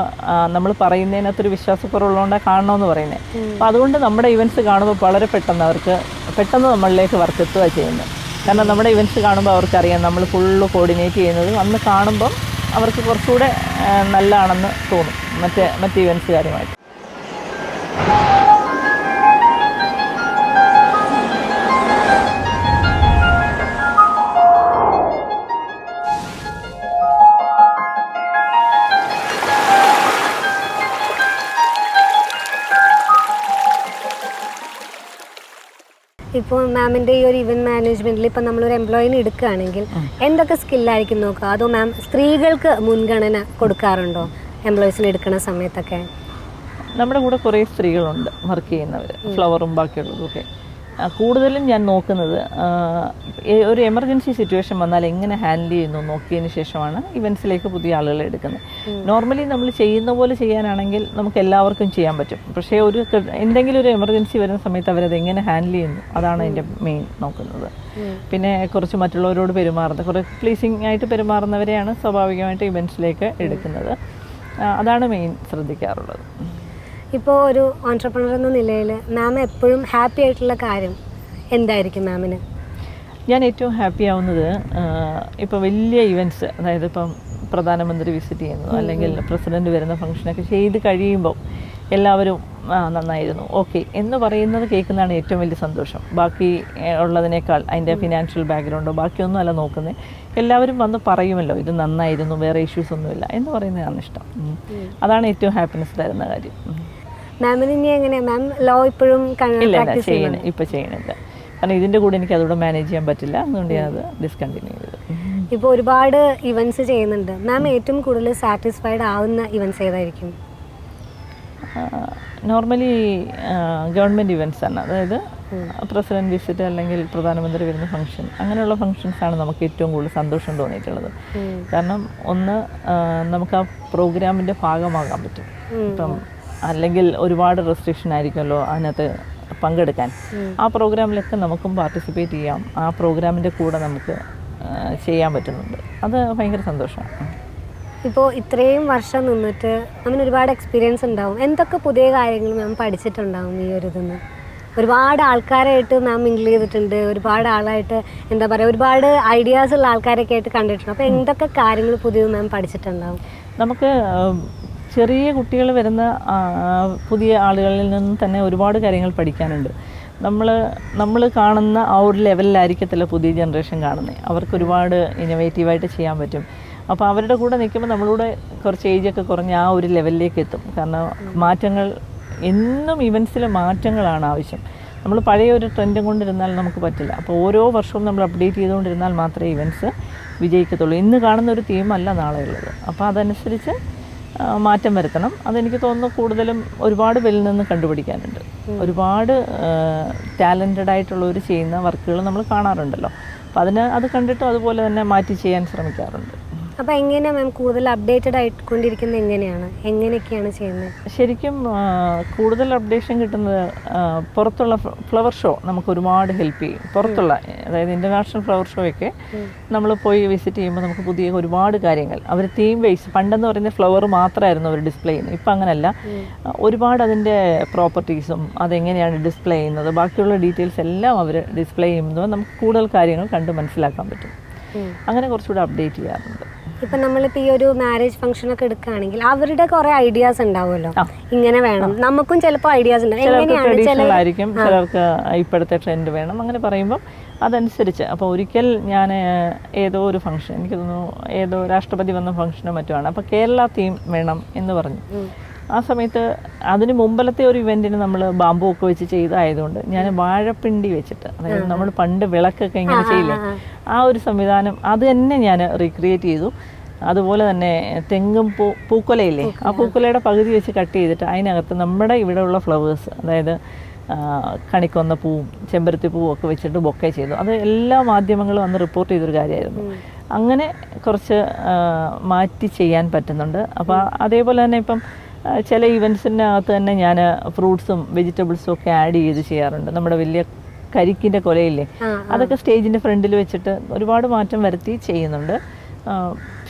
നമ്മൾ പറയുന്നതിനകത്തൊരു വിശ്വാസക്കുറവുള്ളതുകൊണ്ടാണ് കാണണമെന്ന് പറയുന്നത് അപ്പോൾ അതുകൊണ്ട് നമ്മുടെ ഇവന്റ്സ് കാണുമ്പോൾ വളരെ പെട്ടെന്ന് അവർക്ക് പെട്ടെന്ന് നമ്മളിലേക്ക് വർക്ക് എത്തുക ചെയ്യുന്നത് കാരണം നമ്മുടെ ഇവന്റ്സ് കാണുമ്പോൾ അവർക്കറിയാം നമ്മൾ ഫുള്ള് കോർഡിനേറ്റ് ചെയ്യുന്നത്. അന്ന് കാണുമ്പം അവർക്ക് കുറച്ചുകൂടെ നല്ലതാണെന്ന് തോന്നും. മറ്റേ മറ്റ് ഇവന്റ്സുകാരുമായിട്ട് ഇപ്പോൾ മാമിന്റെ ഈ ഒരു ഇവന്റ് മാനേജ്മെന്റിൽ ഇപ്പം നമ്മളൊരു എംപ്ലോയിനെ എടുക്കുകയാണെങ്കിൽ എന്തൊക്കെ സ്കില്ലായിരിക്കും നോക്കുക? അതോ മാം സ്ത്രീകൾക്ക് മുൻഗണന കൊടുക്കാറുണ്ടോ എംപ്ലോയീസിനെ എടുക്കുന്ന സമയത്തൊക്കെ? നമ്മുടെ കൂടെ കുറേ സ്ത്രീകളുണ്ട് വർക്ക് ചെയ്യുന്നവർ ഫ്ലവറും ബാക്കിയുള്ളതൊക്കെ കൂടുതലും ഞാൻ നോക്കുന്നത് ഒരു എമർജൻസി സിറ്റുവേഷൻ വന്നാൽ എങ്ങനെ ഹാൻഡിൽ ചെയ്യുന്നു നോക്കിയതിന് ശേഷമാണ് ഇവൻസിലേക്ക് പുതിയ ആളുകളെ എടുക്കുന്നത്. നോർമലി നമ്മൾ ചെയ്യുന്ന പോലെ ചെയ്യാനാണെങ്കിൽ നമുക്ക് എല്ലാവർക്കും ചെയ്യാൻ പറ്റും. പക്ഷേ ഒരു എന്തെങ്കിലും ഒരു എമർജൻസി വരുന്ന സമയത്ത് അവരത് എങ്ങനെ ഹാൻഡിൽ ചെയ്യുന്നു അതാണ് എന്റെ മെയിൻ നോക്കുന്നത്. പിന്നെ കുറച്ച് മറ്റുള്ളവരോട് പെരുമാറുന്നത് കുറേ പ്ലീസിങ് ആയിട്ട് പെരുമാറുന്നവരെയാണ് സ്വാഭാവികമായിട്ട് ഇവൻസിലേക്ക് എടുക്കുന്നത്. അതാണ് മെയിൻ ശ്രദ്ധിക്കാറുള്ളത്. ഇപ്പോൾ ഒരു ഓൺട്രപ്രണർ എന്ന നിലയിൽ മാം എപ്പോഴും ഹാപ്പി ആയിട്ടുള്ള കാര്യം എന്തായിരിക്കും മാമിന് ഞാൻ ഏറ്റവും ഹാപ്പി ആവുന്നത് ഇപ്പോൾ വലിയ ഇവന്റ്സ് അതായത് ഇപ്പം പ്രധാനമന്ത്രി വിസിറ്റ് ചെയ്യുന്നതോ അല്ലെങ്കിൽ പ്രസിഡന്റ് വരുന്ന ഫംഗ്ഷനൊക്കെ ചെയ്ത് കഴിയുമ്പോൾ എല്ലാവരും ആ നന്നായിരുന്നു. ഓക്കെ എന്ന് പറയുന്നത് കേൾക്കുന്നതാണ് ഏറ്റവും വലിയ സന്തോഷം. ബാക്കി ഉള്ളതിനേക്കാൾ അതിന്റെ ഫിനാൻഷ്യൽ ബാക്ക്ഗ്രൗണ്ടോ ബാക്കിയൊന്നും അല്ല നോക്കുന്നത് എല്ലാവരും വന്ന് പറയുമല്ലോ ഇത് നന്നായിരുന്നു വേറെ ഇഷ്യൂസ് ഒന്നുമില്ല എന്ന് പറയുന്നതാണ് ഇഷ്ടം. അതാണ് ഏറ്റവും ഹാപ്പിനെസ് തരുന്ന കാര്യം. മാമിന് ഇനി എങ്ങനെയാ? മാം ലോ ഇപ്പോഴും ഇല്ല ഇല്ല പ്രാക്ടീസ് ചെയ്യണ ചെയ്യുന്നുണ്ട് ഇപ്പം ചെയ്യണില്ല കാരണം ഇതിന്റെ കൂടെ എനിക്ക് അതുകൂടെ മാനേജ് ചെയ്യാൻ പറ്റില്ല. അതുകൊണ്ട് ഞാനത് ഡിസ്കണ്ടിന്യൂ ചെയ്തു. ഇപ്പോൾ ഒരുപാട് ഇവന്റ്സ് ചെയ്യുന്നുണ്ട്. മാം ഏറ്റവും കൂടുതൽ സാറ്റിസ്ഫൈഡ് ആവുന്ന ഇവന്റ്സ് ഏതായിരിക്കും? നോർമലി ഗവൺമെന്റ് ഇവന്റ്സ് ആണ്. അതായത് പ്രസിഡന്റ് വിസിറ്റ് അല്ലെങ്കിൽ പ്രധാനമന്ത്രി വരുന്ന ഫംഗ്ഷൻ അങ്ങനെയുള്ള ഫംഗ്ഷൻസ് ആണ് നമുക്ക് ഏറ്റവും കൂടുതൽ സന്തോഷം തോന്നിയിട്ടുള്ളത്. കാരണം ഒന്ന് നമുക്ക് ആ പ്രോഗ്രാമിന്റെ ഭാഗമാകാൻ പറ്റും. ഇപ്പം അല്ലെങ്കിൽ ഒരുപാട് റെസ്ട്രിക്ഷൻ ആയിരിക്കുമല്ലോ അതിനകത്ത് പങ്കെടുക്കാൻ. ആ പ്രോഗ്രാമിലൊക്കെ നമുക്കും പാർട്ടിസിപ്പേറ്റ് ചെയ്യാം. ആ പ്രോഗ്രാമിന്റെ കൂടെ നമുക്ക് ചെയ്യാൻ പറ്റുന്നുണ്ട്. അത് ഭയങ്കര സന്തോഷമാണ്. ഇപ്പോൾ ഇത്രയും വർഷം നിന്നിട്ട് അങ്ങനെ ഒരുപാട് എക്സ്പീരിയൻസ് ഉണ്ടാവും. എന്തൊക്കെ പുതിയ കാര്യങ്ങൾ മാം പഠിച്ചിട്ടുണ്ടാവും ഈ ഒരു ഇതിന്ന്? ഒരുപാട് ആൾക്കാരായിട്ട് മാം മിങ്കിൾ ചെയ്തിട്ടുണ്ട്. ഒരുപാട് ആളായിട്ട് എന്താ പറയുക ഒരുപാട് ഐഡിയാസ് ഉള്ള ആൾക്കാരൊക്കെ ആയിട്ട് കണ്ടിട്ടുണ്ട്. അപ്പോൾ എന്തൊക്കെ കാര്യങ്ങൾ പുതിയത് മാം പഠിച്ചിട്ടുണ്ടാവും? നമുക്ക് ചെറിയ കുട്ടികൾ വരുന്ന പുതിയ ആളുകളിൽ നിന്ന് തന്നെ ഒരുപാട് കാര്യങ്ങൾ പഠിക്കാനുണ്ട്. നമ്മൾ നമ്മൾ കാണുന്ന ആ ഒരു ലെവലിലായിരിക്കത്തില്ല പുതിയ ജനറേഷൻ കാണുന്നത് അവർക്ക് ഒരുപാട് ഇന്നോവേറ്റീവായിട്ട് ചെയ്യാൻ പറ്റും. അപ്പോൾ അവരുടെ കൂടെ നിൽക്കുമ്പോൾ നമ്മളൂടെ കുറച്ച് ഏജൊക്കെ കുറഞ്ഞ് ആ ഒരു ലെവലിലേക്ക് എത്തും. കാരണം മാറ്റങ്ങൾ എന്നും ഇവൻസിൽ മാറ്റങ്ങളാണ് ആവശ്യം. നമ്മൾ പഴയ ഒരു ട്രെൻഡും കൊണ്ടിരുന്നാൽ നമുക്ക് പറ്റില്ല. അപ്പോൾ ഓരോ വർഷവും നമ്മൾ അപ്ഡേറ്റ് ചെയ്തുകൊണ്ടിരുന്നാൽ മാത്രമേ ഇവന്റ്സ് വിജയിക്കത്തുള്ളൂ. ഇന്ന് കാണുന്ന ഒരു തീമല്ല നാളെ ഉള്ളത് അപ്പോൾ അതനുസരിച്ച് മാറ്റം വരുത്തണം. അതെനിക്ക് തോന്നുന്നു കൂടുതലും ഒരുപാട് പേരിൽ നിന്ന് കണ്ടുപിടിക്കാനുണ്ട്. ഒരുപാട് ടാലന്റഡ് ആയിട്ടുള്ളവർ ചെയ്യുന്ന വർക്കുകൾ നമ്മൾ കാണാറുണ്ടല്ലോ. അപ്പോൾ അതിന് അത് കണ്ടിട്ട് അതുപോലെ തന്നെ മാറ്റി ചെയ്യാൻ ശ്രമിക്കാറുണ്ട്. അപ്പോൾ എങ്ങനെയാ മാം കൂടുതൽ അപ്ഡേറ്റഡ് ആയിക്കൊണ്ടിരിക്കുന്നത് എങ്ങനെയാണ്? എങ്ങനെയൊക്കെയാണ് ചെയ്യുന്നത്? ശരിക്കും കൂടുതൽ അപ്ഡേഷൻ കിട്ടുന്നത് പുറത്തുള്ള ഫ്ലവർ ഷോ നമുക്ക് ഒരുപാട് ഹെൽപ്പ് ചെയ്യും. പുറത്തുള്ള അതായത് ഇന്റർനാഷണൽ ഫ്ലവർ ഷോ ഒക്കെ നമ്മൾ പോയി വിസിറ്റ് ചെയ്യുമ്പോൾ നമുക്ക് പുതിയ ഒരുപാട് കാര്യങ്ങൾ. അവർ തീം വൈസ് പണ്ടെന്ന് പറയുന്ന ഫ്ലവർ മാത്രമായിരുന്നു അവർ ഡിസ്പ്ലേ ചെയ്യുന്നത്. ഇപ്പം അങ്ങനെയല്ല ആ, ഒരുപാട് അതിന്റെ പ്രോപ്പർട്ടീസും അതെങ്ങനെയാണ് ഡിസ്പ്ലേ ചെയ്യുന്നത് ബാക്കിയുള്ള ഡീറ്റെയിൽസ് എല്ലാം അവർ ഡിസ്പ്ലേ ചെയ്യുമ്പോൾ നമുക്ക് കൂടുതൽ കാര്യങ്ങൾ കണ്ട് മനസ്സിലാക്കാൻ പറ്റും. അങ്ങനെ കുറച്ചുകൂടെ അപ്ഡേറ്റ് ചെയ്യാറുണ്ട്. ഇപ്പം നമ്മളിപ്പോൾ ഈ ഒരു മാരേജ് ഫംഗ്ഷൻ ഒക്കെ എടുക്കുകയാണെങ്കിൽ അവരുടെ കുറെ ഐഡിയാസ് ഉണ്ടാവുമല്ലോ. ഇങ്ങനെ വേണം. നമുക്കും ചിലപ്പോ ഐഡിയാസ് ഉണ്ടാവും. എങ്ങനെയാണ് ചിലർക്ക് ഇപ്പോഴത്തെ ട്രെൻഡ് വേണം. അങ്ങനെ പറയുമ്പോൾ അതനുസരിച്ച്. അപ്പോൾ ഒരിക്കൽ ഞാൻ ഏതോ ഒരു ഫംഗ്ഷൻ എനിക്ക് തോന്നുന്നു ഏതോ രാഷ്ട്രപതി വന്ന ഫംഗ്ഷനോ മറ്റുമാണ് അപ്പോൾ കേരള തീം വേണം എന്ന് പറഞ്ഞു. ആ സമയത്ത് അതിന് മുമ്പലത്തെ ഒരു ഇവന്റിന് നമ്മൾ ബാമ്പു ഒക്കെ വെച്ച് ചെയ്തായതുകൊണ്ട് ഞാൻ വാഴപ്പിണ്ടി വെച്ചിട്ട് അതായത് നമ്മൾ പണ്ട് വിളക്കൊക്കെ ഇങ്ങനെ ചെയ്യില്ലേ? ആ. ഒരു സംവിധാനം അത് തന്നെ ഞാൻ റീക്രിയേറ്റ് ചെയ്തു. അതുപോലെ തന്നെ തെങ്ങും പൂ പൂക്കൊലയില്ലേ? ആ പൂക്കൊലയുടെ പകുതി വെച്ച് കട്ട് ചെയ്തിട്ട് അതിനകത്ത് നമ്മുടെ ഇവിടെയുള്ള ഫ്ലവേഴ്സ് അതായത് കണിക്കൊന്ന പൂവും ചെമ്പരത്തി പൂവും ഒക്കെ വെച്ചിട്ട് ബൊക്കെ ചെയ്തു. അത് എല്ലാ മാധ്യമങ്ങളും അന്ന് റിപ്പോർട്ട് ചെയ്തൊരു കാര്യമായിരുന്നു. അങ്ങനെ കുറച്ച് മാറ്റി ചെയ്യാൻ പറ്റുന്നുണ്ട്. അപ്പോൾ അതേപോലെ തന്നെ ഇപ്പം ചില ഇവൻസിനകത്ത് തന്നെ ഞാൻ ഫ്രൂട്ട്സും വെജിറ്റബിൾസും ഒക്കെ ആഡ് ചെയ്ത് ചെയ്യാറുണ്ട്. നമ്മുടെ വലിയ കരിക്കിന്റെ കൊലയില്ലേ? അതൊക്കെ സ്റ്റേജിന്റെ ഫ്രണ്ടിൽ വെച്ചിട്ട് ഒരുപാട് മാറ്റം വരുത്തി ചെയ്യുന്നുണ്ട്.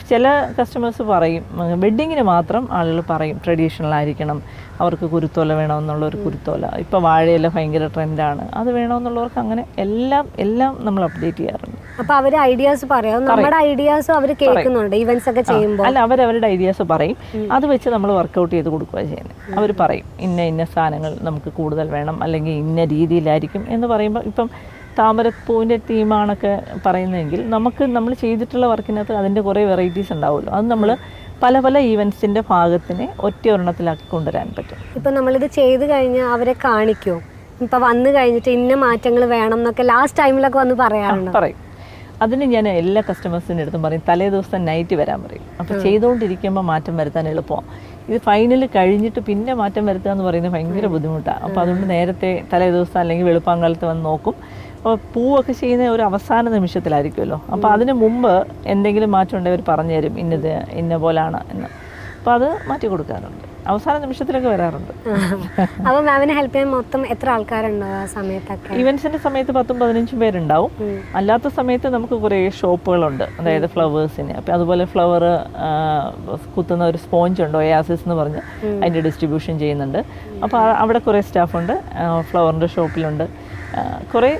ചില കസ്റ്റമേഴ്സ് പറയും വെഡ്ഡിങ്ങിന് മാത്രം ആളുകൾ പറയും ട്രഡീഷണൽ ആയിരിക്കണം അവർക്ക് കുരുത്തോല വേണമെന്നുള്ള ഒരു കുരുത്തോല. ഇപ്പോൾ വാഴയില ഭയങ്കര ട്രെൻഡാണ് അത് വേണമെന്നുള്ളവർക്ക് അങ്ങനെ എല്ലാം എല്ലാം നമ്മൾ അപ്ഡേറ്റ് ചെയ്യാറുണ്ട്. അപ്പൊ അവർ ഐഡിയാസ് പറയാം. നമ്മുടെ ഐഡിയാസും അവർ കേൾക്കുന്നുണ്ട് ഇവന്റ്സ് ഒക്കെ ചെയ്യുമ്പോൾ അല്ല അവരവരുടെ ഐഡിയാസ് പറയും. അത് വെച്ച് നമ്മൾ വർക്കൗട്ട് ചെയ്ത് കൊടുക്കുക ചെയ്യുന്നത് അവർ പറയും ഇന്ന ഇന്ന സാധനങ്ങൾ നമുക്ക് കൂടുതൽ വേണം അല്ലെങ്കിൽ ഇന്ന രീതിയിലായിരിക്കും എന്ന് പറയുമ്പോൾ ഇപ്പം താമരപ്പൂവിന്റെ തീമാണൊക്കെ പറയുന്നതെങ്കിൽ നമുക്ക് നമ്മൾ ചെയ്തിട്ടുള്ള വർക്കിനകത്ത് അതിന്റെ കുറേ വെറൈറ്റീസ് ഉണ്ടാവുമല്ലോ. അത് നമ്മൾ പല പല ഈവൻസിന്റെ ഭാഗത്തിനെ ഒറ്റ ഒരെണ്ണത്തിലാക്കി കൊണ്ടുവരാൻ പറ്റും. ഇപ്പം നമ്മളിത് ചെയ്ത് കഴിഞ്ഞാൽ അവരെ കാണിക്കുമോ ഇപ്പം വന്നു കഴിഞ്ഞിട്ട് ഇന്ന മാറ്റങ്ങൾ വേണം എന്നൊക്കെ ലാസ്റ്റ് ടൈമിലൊക്കെ വന്ന് പറയാറുണ്ട്? പറയും. അതിന് ഞാൻ എല്ലാ കസ്റ്റമേഴ്സിന്റെ അടുത്തും പറയും തലേ ദിവസം നൈറ്റ് വരാൻ പറയും. അപ്പോൾ ചെയ്തുകൊണ്ടിരിക്കുമ്പോൾ മാറ്റം വരുത്താൻ എളുപ്പമാണ് ഇത് ഫൈനൽ കഴിഞ്ഞിട്ട് പിന്നെ മാറ്റം വരുത്തുക എന്ന് പറയുന്നത് ഭയങ്കര ബുദ്ധിമുട്ടാണ് അപ്പോൾ അതുകൊണ്ട് നേരത്തെ തലേ ദിവസം അല്ലെങ്കിൽ വെളുപ്പാങ്കാലത്ത് വന്ന് നോക്കും. അപ്പോൾ പൂവൊക്കെ ചെയ്യുന്ന ഒരു അവസാന നിമിഷത്തിലായിരിക്കുമല്ലോ. അപ്പോൾ അതിന് മുമ്പ് എന്തെങ്കിലും മാറ്റം ഉണ്ടെങ്കിൽ അവർ പറഞ്ഞു തരും ഇന്നത് ഇന്ന പോലാണ് എന്ന്. അപ്പോൾ അത് മാറ്റി കൊടുക്കാറുണ്ട്. അവസാന നിമിഷത്തിലൊക്കെ വരാറുണ്ട്. അപ്പൊ മാമിനെ ഹെൽപ്പ് ചെയ്യാൻ മൊത്തം എത്ര ആൾക്കാരുണ്ടോ ആ സമയത്തൊക്കെ? ഇവൻസിന്റെ സമയത്ത് പത്തും പതിനഞ്ചും പേരുണ്ടാവും. അല്ലാത്ത സമയത്ത് നമുക്ക് കുറേ ഷോപ്പുകളുണ്ട്. അതായത് ഫ്ലവേഴ്സിന്. അപ്പം അതുപോലെ ഫ്ലവർ കുത്തുന്ന ഒരു സ്പോഞ്ച് ഉണ്ട് ഒയാസിസ് എന്ന് പറഞ്ഞ് അതിന്റെ ഡിസ്ട്രിബ്യൂഷൻ ചെയ്യുന്നുണ്ട്. അപ്പോൾ അവിടെ കുറേ സ്റ്റാഫുണ്ട്. ഫ്ലവറിന്റെ ഷോപ്പിലുണ്ട്. കുറെ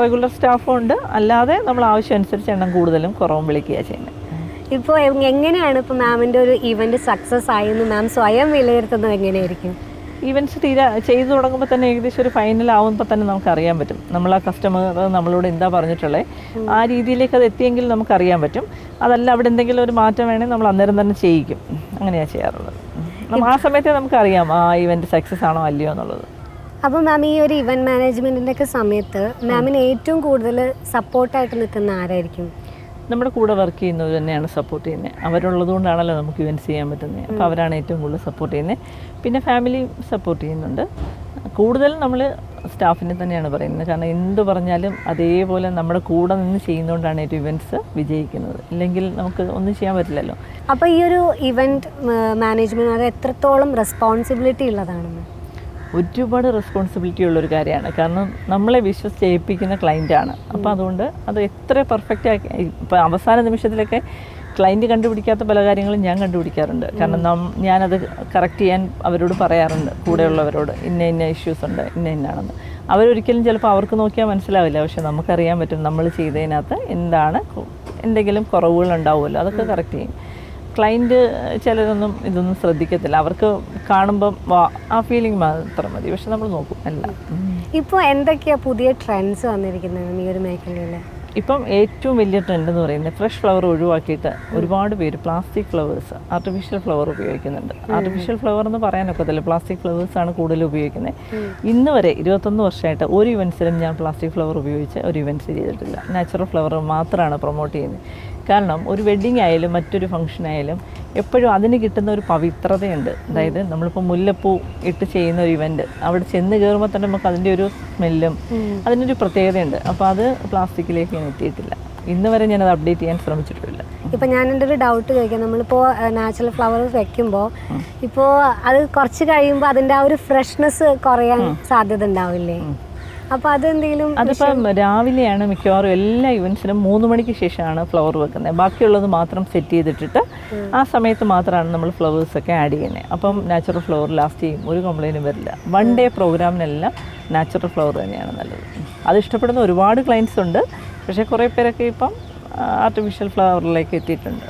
റെഗുലർ സ്റ്റാഫും ഉണ്ട്. അല്ലാതെ നമ്മൾ ആവശ്യം അനുസരിച്ച് എണ്ണം കൂടുതലും കുറവും വിളിക്കുക ചെയ്യുന്നത്. ഇപ്പോൾ എങ്ങനെയാണ് ഇപ്പോൾ മാമിന്റെ ഒരു ഇവന്റ് സക്സസ് ആയെന്ന് മാം സ്വയം വിലയിരുത്തുന്നത് എങ്ങനെയായിരിക്കും? ഈവന്റ്സ് തീരെ ചെയ്തു തുടങ്ങുമ്പോൾ തന്നെ ഏകദേശം ഒരു ഫൈനൽ ആവുമ്പോൾ തന്നെ നമുക്ക് അറിയാൻ പറ്റും. നമ്മൾ ആ കസ്റ്റമർ നമ്മളോട് എന്താ പറഞ്ഞിട്ടുള്ളത് ആ രീതിയിലേക്ക് അത് എത്തിയെങ്കിൽ നമുക്ക് അറിയാൻ പറ്റും. അതല്ല അവിടെ എന്തെങ്കിലും ഒരു മാറ്റം വേണമെങ്കിൽ നമ്മൾ അന്നേരം തന്നെ ചെയ്യിക്കും. അങ്ങനെയാണ് ചെയ്യാറുള്ളത്. നമ്മൾ ആ സമയത്തെ നമുക്കറിയാം ആ ഇവന്റ് സക്സസ് ആണോ അല്ലയോ എന്നുള്ളത്. അപ്പോൾ മാം ഈ ഒരു ഇവന്റ് മാനേജ്മെന്റിന്റെ ഒക്കെ സമയത്ത് മാമിന് ഏറ്റവും കൂടുതൽ സപ്പോർട്ടായിട്ട് നിൽക്കുന്ന ആരായിരിക്കും? നമ്മുടെ കൂടെ വർക്ക് ചെയ്യുന്നവർ തന്നെയാണ് സപ്പോർട്ട് ചെയ്യുന്നത് അവരുള്ളത് കൊണ്ടാണല്ലോ നമുക്ക് ഇവന്റ്സ് ചെയ്യാൻ പറ്റുന്നത് അപ്പോൾ അവരാണ് ഏറ്റവും കൂടുതൽ സപ്പോർട്ട് ചെയ്യുന്നത് പിന്നെ ഫാമിലി സപ്പോർട്ട് ചെയ്യുന്നുണ്ട്. കൂടുതലും നമ്മൾ സ്റ്റാഫിനെ തന്നെയാണ് പറയുന്നത്. കാരണം എന്ത് പറഞ്ഞാലും അതേപോലെ നമ്മുടെ കൂടെ നിന്ന് ചെയ്യുന്നതുകൊണ്ടാണ് ഏറ്റവും ഇവന്റ്സ് വിജയിക്കുന്നത്. ഇല്ലെങ്കിൽ നമുക്ക് ഒന്നും ചെയ്യാൻ പറ്റില്ലല്ലോ. അപ്പോൾ ഈ ഒരു ഇവന്റ് മാനേജ്മെന്റ് അത് എത്രത്തോളം റെസ്പോൺസിബിലിറ്റി ഉള്ളതാണ്? ഒരുപാട് റെസ്പോൺസിബിലിറ്റി ഉള്ളൊരു കാര്യമാണ്. കാരണം നമ്മളെ വിശ്വസിച്ച് ഏൽപ്പിക്കുന്ന ക്ലയന്റാണ് അപ്പോൾ അതുകൊണ്ട് അത് എത്ര പെർഫെക്റ്റ് ആക്കി ഇപ്പോൾ അവസാന നിമിഷത്തിലൊക്കെ ക്ലയന്റ് കണ്ടുപിടിക്കാത്ത പല കാര്യങ്ങളും ഞാൻ കണ്ടുപിടിക്കാറുണ്ട്. കാരണം നം ഞാനത് കറക്റ്റ് ചെയ്യാൻ അവരോട് പറയാറുണ്ട്. കൂടെയുള്ളവരോട് ഇന്ന ഇന്ന ഇഷ്യൂസ് ഉണ്ട് ഇന്ന ഇന്നാണെന്ന്. അവരൊരിക്കലും ചിലപ്പോൾ അവർക്ക് നോക്കിയാൽ മനസ്സിലാവില്ല. പക്ഷെ നമുക്കറിയാൻ പറ്റും നമ്മൾ ചെയ്തതിനകത്ത് എന്താണ് എന്തെങ്കിലും കുറവുകൾ ഉണ്ടാവുമല്ലോ. അതൊക്കെ കറക്റ്റ് ചെയ്യും. ക്ലൈന്റ് ചിലരൊന്നും ഇതൊന്നും ശ്രദ്ധിക്കത്തില്ല. അവർക്ക് കാണുമ്പം വാ ആ ഫീലിംഗ് മാത്രം മതി. പക്ഷെ നമ്മൾ നോക്കും അല്ല. ഇപ്പോൾ എന്തൊക്കെയാണ് പുതിയ ട്രെൻഡ്സ് വന്നിരിക്കുന്നത് ഈ ഒരു മേഖലയിൽ ഇപ്പം ഏറ്റവും വലിയ ട്രെൻഡ് എന്ന് പറയുന്നത് ഫ്രഷ് ഫ്ലവർ ഒഴിവാക്കിയിട്ട് ഒരുപാട് പേര് പ്ലാസ്റ്റിക് ഫ്ലവേഴ്സ് ആർട്ടിഫിഷ്യൽ ഫ്ലവർ ഉപയോഗിക്കുന്നുണ്ട്. ആർട്ടിഫിഷ്യൽ ഫ്ലവർ എന്ന് പറയാനൊക്കത്തില്ല പ്ലാസ്റ്റിക് ഫ്ലവേഴ്സ് ആണ് കൂടുതൽ ഉപയോഗിക്കുന്നത്. ഇന്ന് വരെ ഇരുപത്തൊന്ന് വർഷമായിട്ട് ഒരു ഇവൻസിലും ഞാൻ പ്ലാസ്റ്റിക് ഫ്ലവർ ഉപയോഗിച്ച് ഒരു ഇവന്റ്സ് ചെയ്തിട്ടില്ല. നാച്ചുറൽ ഫ്ലവർ മാത്രമാണ് പ്രൊമോട്ട് ചെയ്യുന്നത്. കാരണം ഒരു വെഡ്ഡിങ് ആയാലും മറ്റൊരു ഫംഗ്ഷൻ ആയാലും എപ്പോഴും അതിന് കിട്ടുന്ന ഒരു പവിത്രതയുണ്ട്. അതായത് നമ്മളിപ്പോൾ മുല്ലപ്പൂ ഇട്ട് ചെയ്യുന്ന ഒരു ഇവന്റ് അവിടെ ചെന്ന് കയറുമ്പോൾ തന്നെ നമുക്ക് അതിന്റെ ഒരു സ്മെല്ലും അതിനൊരു പ്രത്യേകതയുണ്ട്. അപ്പോൾ അത് പ്ലാസ്റ്റിക്കിലേക്ക് ഞാൻ എത്തിയിട്ടില്ല. ഇന്ന് വരെ ഞാനത് അപ്ഡേറ്റ് ചെയ്യാൻ ശ്രമിച്ചിട്ടില്ല ഇപ്പം ഞാൻ എന്റെ ഒരു ഡൗട്ട് ചോദിക്കാം. നമ്മളിപ്പോൾ നാച്ചുറൽ ഫ്ലവേഴ്സ് വെക്കുമ്പോൾ ഇപ്പോൾ അത് കുറച്ച് കഴിയുമ്പോൾ അതിന്റെ ആ ഒരു ഫ്രഷ്നെസ് കുറയാൻ സാധ്യത ഉണ്ടാവില്ലേ? അപ്പോൾ അതെന്തെങ്കിലും അതിപ്പം രാവിലെയാണ് മിക്കവാറും എല്ലാ ഇവൻസിനും മൂന്ന് മണിക്ക് ശേഷമാണ് ഫ്ലവർ വെക്കുന്നത്. ബാക്കിയുള്ളത് മാത്രം സെറ്റ് ചെയ്തിട്ടിട്ട് ആ സമയത്ത് മാത്രമാണ് നമ്മൾ ഫ്ലവേഴ്സ് ഒക്കെ ആഡ് ചെയ്യുന്നത്. അപ്പം നാച്ചുറൽ ഫ്ലവർ ലാസ്റ്റ് ചെയ്യും. ഒരു കംപ്ലൈന്റും വരില്ല. വൺ ഡേ പ്രോഗ്രാമിനെല്ലാം നാച്ചുറൽ ഫ്ലവർ തന്നെയാണ് നല്ലത്. അത് ഇഷ്ടപ്പെടുന്ന ഒരുപാട് ക്ലയൻസ് ഉണ്ട്. പക്ഷേ കുറേ പേരൊക്കെ ഇപ്പം ആർട്ടിഫിഷ്യൽ ഫ്ലവറിലേക്ക് എത്തിയിട്ടുണ്ട്.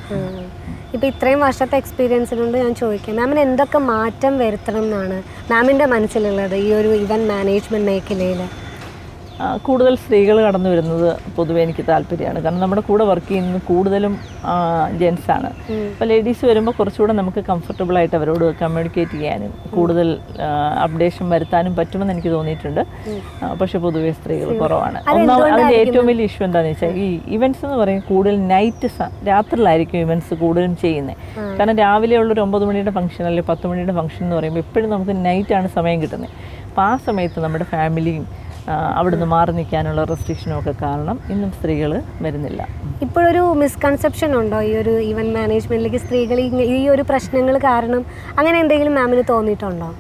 ഇപ്പം ഇത്രയും വർഷത്തെ എക്സ്പീരിയൻസിലുണ്ട് ഞാൻ ചോദിക്കാം. മാമിന് എന്തൊക്കെ മാറ്റം വരുത്തണം എന്നാണ് മാമിന്റെ മനസ്സിലുള്ളത് ഈ ഒരു ഇവന്റ് മാനേജ്മെന്റ് മേഖലയിൽ കൂടുതൽ സ്ത്രീകൾ കടന്നു വരുന്നത് പൊതുവേ എനിക്ക് താല്പര്യമാണ്. കാരണം നമ്മുടെ കൂടെ വർക്ക് ചെയ്യുന്നത് കൂടുതലും ജെൻസാണ് അപ്പോൾ ലേഡീസ് വരുമ്പോൾ കുറച്ചുകൂടെ നമുക്ക് കംഫർട്ടബിൾ ആയിട്ട് അവരോട് കമ്മ്യൂണിക്കേറ്റ് ചെയ്യാനും കൂടുതൽ അപ്ഡേഷൻ വരുത്താനും പറ്റുമെന്ന് എനിക്ക് തോന്നിയിട്ടുണ്ട്. പക്ഷെ പൊതുവെ സ്ത്രീകൾ കുറവാണ്. ഒന്നാമത് അതിന്റെ ഏറ്റവും വലിയ ഇഷ്യൂ എന്താണെന്ന് വെച്ചാൽ ഈ ഇവന്റ്സ് എന്ന് പറയും കൂടുതൽ നൈറ്റ് രാത്രിയിലായിരിക്കും ഇവന്റ്സ് കൂടുതലും ചെയ്യുന്നത് കാരണം രാവിലെ ഉള്ളൊരു ഒമ്പത് മണിയുടെ ഫംഗ്ഷൻ അല്ലെങ്കിൽ പത്ത് മണിയുടെ ഫംഗ്ഷൻ എന്ന് പറയുമ്പോൾ എപ്പോഴും നമുക്ക് നൈറ്റാണ് സമയം കിട്ടുന്നത് അപ്പോൾ ആ സമയത്ത് നമ്മുടെ ഫാമിലിയും അവിടുന്ന് മാറി നിൽക്കാനുള്ള റെസ്ട്രിക്ഷനും ഒക്കെ കാരണം ഇന്നും സ്ത്രീകൾ വരുന്നില്ല. ഇപ്പോഴൊരു മിസ്കൺസെപ്ഷൻ ഉണ്ടോ? ഈ ഒരു ഇവന്റ് മാനേജ്മെന്റിലേക്ക് സ്ത്രീകൾ ഈ- ഒരു പ്രശ്നങ്ങൾ കാരണം അങ്ങനെ എന്തെങ്കിലും മാമിന് തോന്നിയിട്ടുണ്ടോ?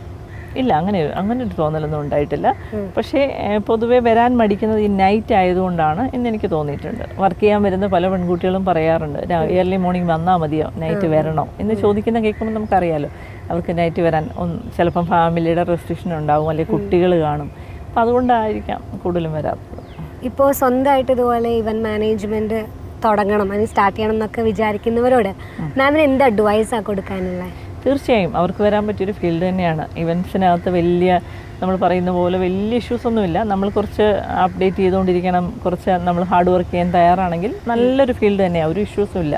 ഇല്ല അങ്ങനെ അങ്ങനെ ഒരു തോന്നലൊന്നും ഉണ്ടായിട്ടില്ല. പക്ഷേ പൊതുവെ വരാൻ മടിക്കുന്നത് ഈ നൈറ്റ് ആയതുകൊണ്ടാണ് എന്ന് എനിക്ക് തോന്നിയിട്ടുണ്ട്. വർക്ക് ചെയ്യാൻ വരുന്ന പല പെൺകുട്ടികളും പറയാറുണ്ട് ഏർലി മോർണിംഗ് വന്നാൽ മതിയോ? നൈറ്റ് വരണോ? എന്ന് ചോദിക്കുന്ന കേൾക്കുമ്പോൾ നമുക്കറിയാലോ അവർക്ക് നൈറ്റ് വരാൻ ചിലപ്പം ഫാമിലിയുടെ റെസ്ട്രിക്ഷൻ ഉണ്ടാവും അല്ലെങ്കിൽ കുട്ടികൾ കാണും. അപ്പം അതുകൊണ്ടായിരിക്കാം കൂടുതലും വരാത്തത്. ഇപ്പോൾ സ്വന്തമായിട്ട് ഇതുപോലെ ഇവന്റ് മാനേജ്മെന്റ് തുടങ്ങണം അതിന് സ്റ്റാർട്ട് ചെയ്യണം എന്നൊക്കെ വിചാരിക്കുന്നവരോട് മാമിന് എന്ത് അഡ്വൈസാണ് കൊടുക്കാനുള്ളത് തീർച്ചയായും അവർക്ക് വരാൻ പറ്റിയൊരു ഫീൽഡ് തന്നെയാണ്. ഇവൻസിനകത്ത് വലിയ നമ്മൾ പറയുന്ന പോലെ വലിയ ഇഷ്യൂസ് ഒന്നുമില്ല. നമ്മൾ കുറച്ച് അപ്ഡേറ്റ് ചെയ്തുകൊണ്ടിരിക്കണം കുറച്ച് നമ്മൾ ഹാർഡ് വർക്ക് ചെയ്യാൻ തയ്യാറാണെങ്കിൽ നല്ലൊരു ഫീൽഡ് തന്നെയാണ് ഒരു ഇഷ്യൂസും ഇല്ല.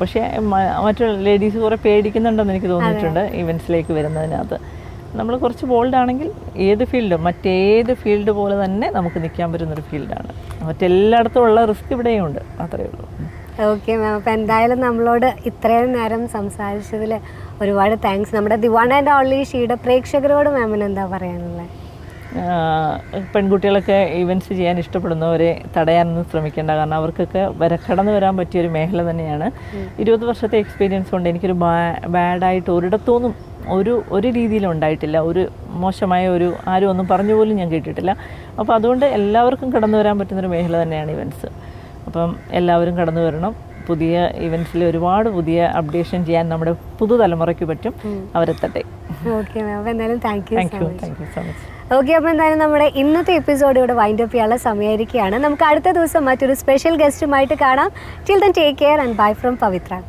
പക്ഷേ മറ്റുള്ള മറ്റു ലേഡീസ് കുറേ പേടിക്കുന്നുണ്ടെന്ന് എനിക്ക് തോന്നിയിട്ടുണ്ട് ഇവൻസിലേക്ക് വരുന്നതിനകത്ത്. നമ്മൾ കുറച്ച് ബോൾഡ് ആണെങ്കിൽ ഏത് ഫീൽഡും മറ്റേത് ഫീൽഡ് പോലെ തന്നെ നമുക്ക് നിൽക്കാൻ പറ്റുന്നൊരു ഫീൽഡാണ് മറ്റെല്ലായിടത്തും ഉള്ള റിസ്ക് ഇവിടെയും ഉണ്ട്. അത്രയേ ഉള്ളൂ. ഓക്കെ മാം അപ്പോൾ എന്തായാലും നമ്മളോട് ഇത്രയും നേരം സംസാരിച്ചതിൽ ഒരുപാട് താങ്ക്സ് നമ്മുടെ ദി വൺ ആൻഡ് ഓൺലി ഷീയുടെ പ്രേക്ഷകരോട് മാമിന് എന്താ പറയാനുള്ളത് പെൺകുട്ടികളൊക്കെ ഈവന്റ്സ് ചെയ്യാൻ ഇഷ്ടപ്പെടുന്നവരെ തടയാനൊന്നും ശ്രമിക്കേണ്ട. കാരണം അവർക്കൊക്കെ വര കടന്നു വരാൻ പറ്റിയ ഒരു മേഖല തന്നെയാണ്. ഇരുപത് വർഷത്തെ എക്സ്പീരിയൻസ് കൊണ്ട് എനിക്കൊരു ബാ ബാഡായിട്ട് ഒരിടത്തുനിന്നും ഒരു ഒരു രീതിയിലും ഉണ്ടായിട്ടില്ല ഒരു മോശമായ ഒരു ആരും ഒന്നും പറഞ്ഞു പോലും ഞാൻ കേട്ടിട്ടില്ല. അപ്പോൾ അതുകൊണ്ട് എല്ലാവർക്കും കടന്നു വരാൻ പറ്റുന്നൊരു മേഖല തന്നെയാണ് ഇവന്റ്സ് അപ്പം എല്ലാവരും കടന്നു വരണം. പുതിയ ഇവന്റ്സിൽ ഒരുപാട് പുതിയ അപ്ഡേഷൻ ചെയ്യാൻ നമ്മുടെ പുതുതലമുറയ്ക്ക് പറ്റും. അവരെത്തട്ടെ. Okay ma'am. അപ്പോൾ എന്തായാലും thank you thank so you much thank you so much okay അപ്പോൾ എന്തായാലും നമ്മുടെ ഇന്നത്തെ എപ്പിസോഡ് ഇവിടെ വൈൻഡ് അപ്പ് ചെയ്യാനുള്ള സമയമായിരിക്കുകയാണ്. നമുക്ക് അടുത്ത ദിവസം മറ്റൊരു സ്പെഷ്യൽ ഗസ്റ്റുമായിട്ട് കാണാം. Till then take care and bye from Pavithra